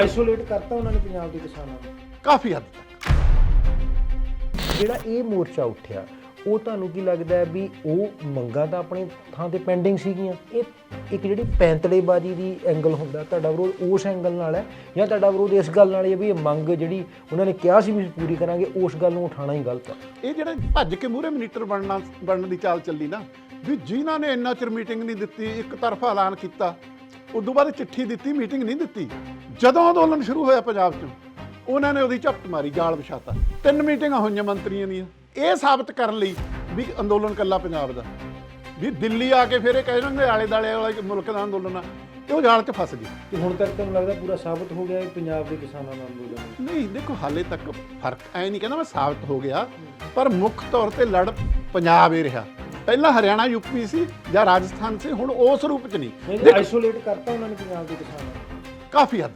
Isolate ਕਰਤਾ ਉਹਨਾਂ ਨੇ ਪੰਜਾਬ ਦੇ ਕਿਸਾਨਾਂ ਨੂੰ। ਕਾਫੀ ਹੱਦ ਤੱਕ। ਜਿਹੜਾ ਇਹ ਮੋਰਚਾ ਉੱਠਿਆ ਉਹ ਤੁਹਾਨੂੰ ਕੀ ਲੱਗਦਾ ਹੈ ਵੀ ਉਹ ਮੰਗਾਂ ਤਾਂ ਆਪਣੀ ਥਾਂ ਤੇ ਪੈਂਡਿੰਗ ਸੀਗੀਆਂ? ਇਹ ਇੱਕ ਜਿਹੜੀ ਪੈਂਤੜੇਬਾਜ਼ੀ ਦੀ ਐਂਗਲ ਹੁੰਦਾ ਤੁਹਾਡਾ ਵਿਰੋਧ ਉਸ ਐਂਗਲ ਨਾਲ ਹੈ ਜਾਂ ਤੁਹਾਡਾ ਵਿਰੋਧ ਇਸ ਗੱਲ ਨਾਲ ਹੈ ਵੀ ਇਹ ਮੰਗ ਜਿਹੜੀ ਉਹਨਾਂ ਨੇ ਕਿਹਾ ਸੀ ਵੀ ਅਸੀਂ ਪੂਰੀ ਕਰਾਂਗੇ ਉਸ ਗੱਲ ਨੂੰ ਉਠਾਉਣਾ ਹੀ ਗਲਤ ਹੈ। ਇਹ ਜਿਹੜਾ ਭੱਜ ਕੇ ਮੂਹਰੇ ਮਿਨੀਸਟਰ ਬਣਨਾ ਬਣਨ ਦੀ ਚਾਲ ਚੱਲੀ ਨਾ ਵੀ ਜਿਨ੍ਹਾਂ ਨੇ ਇੰਨਾ ਚਿਰ ਮੀਟਿੰਗ ਨਹੀਂ ਦਿੱਤੀ ਇੱਕ ਤਰਫਾ ਐਲਾਨ ਕੀਤਾ ਉਦੋਂ ਬਾਅਦ ਚਿੱਠੀ ਦਿੱਤੀ ਮੀਟਿੰਗ ਨਹੀਂ ਦਿੱਤੀ। ਜਦੋਂ ਅੰਦੋਲਨ ਸ਼ੁਰੂ ਹੋਇਆ ਪੰਜਾਬ 'ਚ ਉਹਨਾਂ ਨੇ ਉਹਦੀ ਝਪਟ ਮਾਰੀ ਜਾਲ ਵਿਛਾਤਾ। ਤਿੰਨ ਮੀਟਿੰਗਾਂ ਹੋਈਆਂ ਮੰਤਰੀਆਂ ਦੀਆਂ। ਇਹ ਸਾਬਤ ਕਰਨ ਲਈ ਵੀ ਅੰਦੋਲਨ ਕੱਲਾ ਪੰਜਾਬ ਦਾ। ਵੀ ਦਿੱਲੀ ਆ ਕੇ ਫਿਰ ਇਹ ਕਹਿ ਦੇਣਗੇ ਆਲੇ ਦਾਲੇ ਵਾਲਾ ਮੁਲਕ ਦਾ ਅੰਦੋਲਨ ਆ। ਤੇ ਉਹ ਜਾਲ 'ਚ ਫਸ ਗਏ। ਤੇ ਹੁਣ ਤੱਕ ਤੁਹਾਨੂੰ ਲੱਗਦਾ ਪੂਰਾ ਸਾਬਤ ਹੋ ਗਿਆ ਹੈ ਪੰਜਾਬ ਦੇ ਕਿਸਾਨਾਂ ਦਾ ਅੰਦੋਲਨ? ਨਹੀਂ ਦੇਖੋ ਹਾਲੇ ਤੱਕ ਫ਼ਰਕ ਐ ਨਹੀਂ ਕਹਿੰਦਾ ਮੈਂ ਸਾਬਤ ਹੋ ਗਿਆ ਪਰ ਮੁੱਖ ਤੌਰ ਤੇ ਲੜ ਪੰਜਾਬ ਹੀ ਰਿਹਾ। ਪਹਿਲਾਂ ਹਰਿਆਣਾ ਯੂਪੀ ਸੀ ਜਾਂ ਰਾਜਸਥਾਨ ਸੀ ਹੁਣ ਉਸ ਰੂਪ ਚ ਨਹੀਂ। ਆਈਸੋਲੇਟ ਕਰਤਾ ਉਹਨਾਂ ਨੇ ਪੰਜਾਬ ਦੇ ਕਿਸਾਨਾਂ ਨੂੰ। ਕਾਫੀ ਹੱਦ